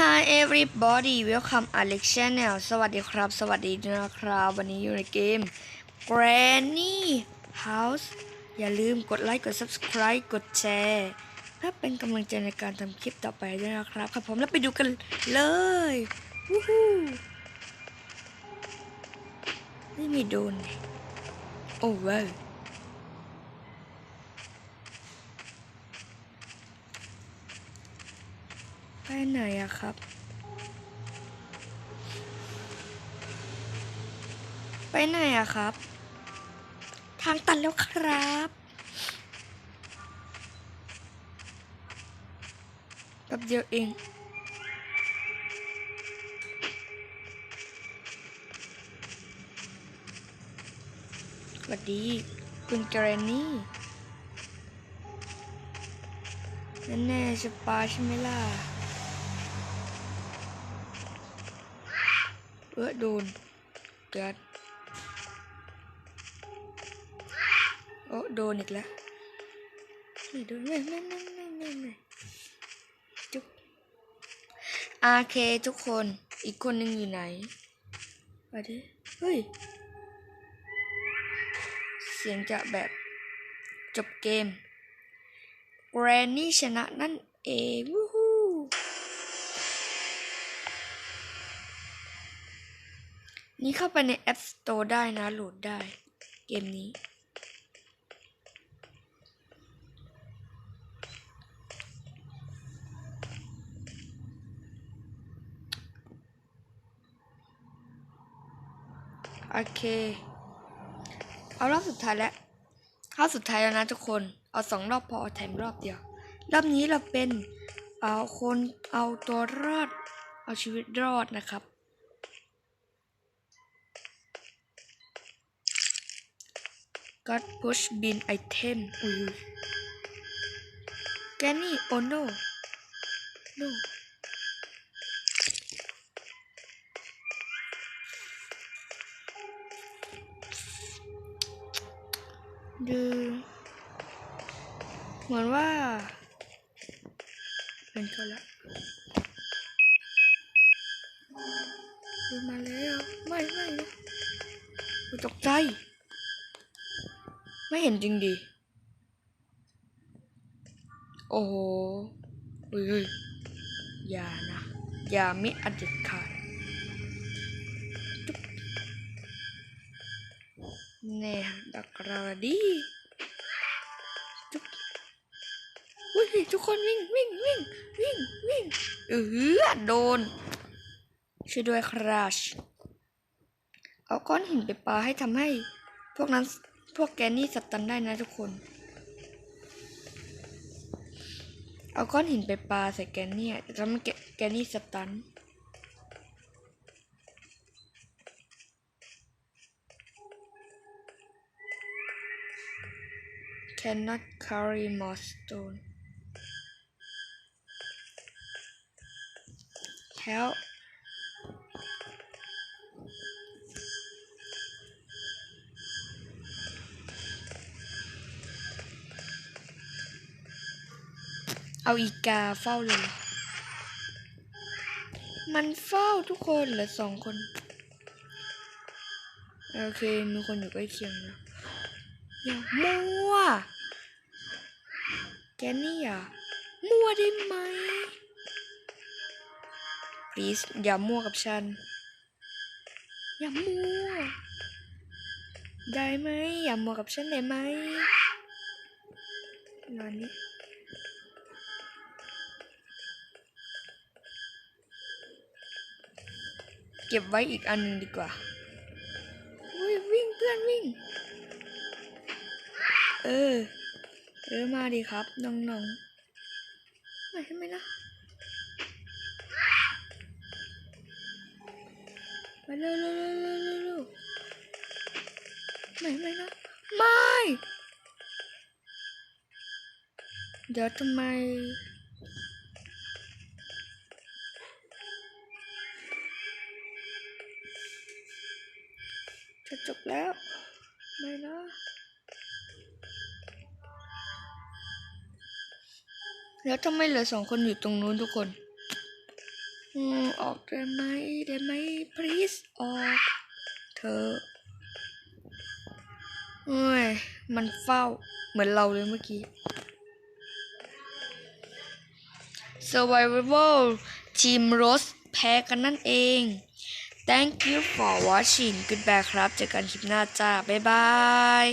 Hi everybody welcome Alex Channel สวัสดีครับ สวัสดีนะครับ วันนี้อยู่ในเกม Granny House อย่าลืมกดไลค์ กด subscribe กดแชร์เพื่อเป็นกำลังใจในการทำคลิปต่อไปด้วยนะครับ ครับผมแล้วไปดูกันเลยวู้ฮู้ไม่มีโดนเลยโอ้ว้า วไปไหนอะครับ ไปไหนอะครับ ทางตันแล้วครับแป๊บเดียวเองสวัสดี คุณแกรนี่แน่ๆสปาใช่ไหมล่ะ เออโดนเกิดโอ้โดนอีกแล้วไม่โดนไม่ไม่ไม่ไม่ไม่ไม่จุ๊บโอเคทุกคนอีกคนหนึ่งอยู่ไหนไปดิเฮ้ย เสียงจะแบบจบเกมแกรนนี่ชนะนั่นเอง นี่เข้าไปใน App Store ได้นะ โหลดได้ เกมนี้ โอเค เอารอบสุดท้ายแล้วรอบสุดท้ายแล้วนะทุกคน เอาสองรอบพอเอาแถมรอบเดียว รอบนี้เราเป็น เอาคน เอาตัวรอด เอาชีวิตรอดนะครับ ก็ push bin item อุ้ยแกนี่ oh no no ดูเหมือนว่าเป็นเขาละดูมาแล้ว ไม่ไม่นะตกใจ ไม่เห็นจริงดิ โอ้โหเฮ้ยเฮ้ยอย่านะ อย่ามิอันเด็ดขาดจุ๊บแน่ดักราดีจุ๊บอุ้ยทุกคนวิ่งวิ่งวิ่งวิ่งวิ่งเออโดน ช่วยด้วยคราช เอาก้อนหินไปปาให้ทำให้ พวกนั้น พวกแกนี่สตันได้นะทุกคน เอาก้อนหินไปปาใส่แกนี่อะจะทำให้แกแกนี่สตัน cannot carry more stone help เอาอีกาเฝ้าเลย มันเฝ้าทุกคนเหลือสองคน โอเค มีคนอยู่ใกล้เคียงนะอย่ามั่ว แกนี่อะมั่วได้ไหม please อย่ามั่วกับฉัน อย่ามั่ว ได้ไหม อย่ามั่วกับฉันได้ไหมงานนี้ เก็บไว้อีกอันหนึ่งดีกว่าอุ้ยวิ่งเพื่อนวิ่ง เออเออมาดีครับ น้องๆไม่ใช่ไหมนะมาเร็วเร็วเร็วเร็วเร็วเร็วไม่ไม่นะไม่เดี๋ยวทำไม แล้ว ไม่นะแล้วทำไมเหลือสองคนอยู่ตรงนู้นทุกคน อืมออกได้ไหมได้ไหม please ออกเธอเอ้ย มันเฝ้าเหมือนเราเลยเมื่อกี้ Survival ทีม Rose แพ้กันนั่นเอง Thank you for watching Goodbye ครับ เจอกันคลิปหน้าจ้า บ๊ายบาย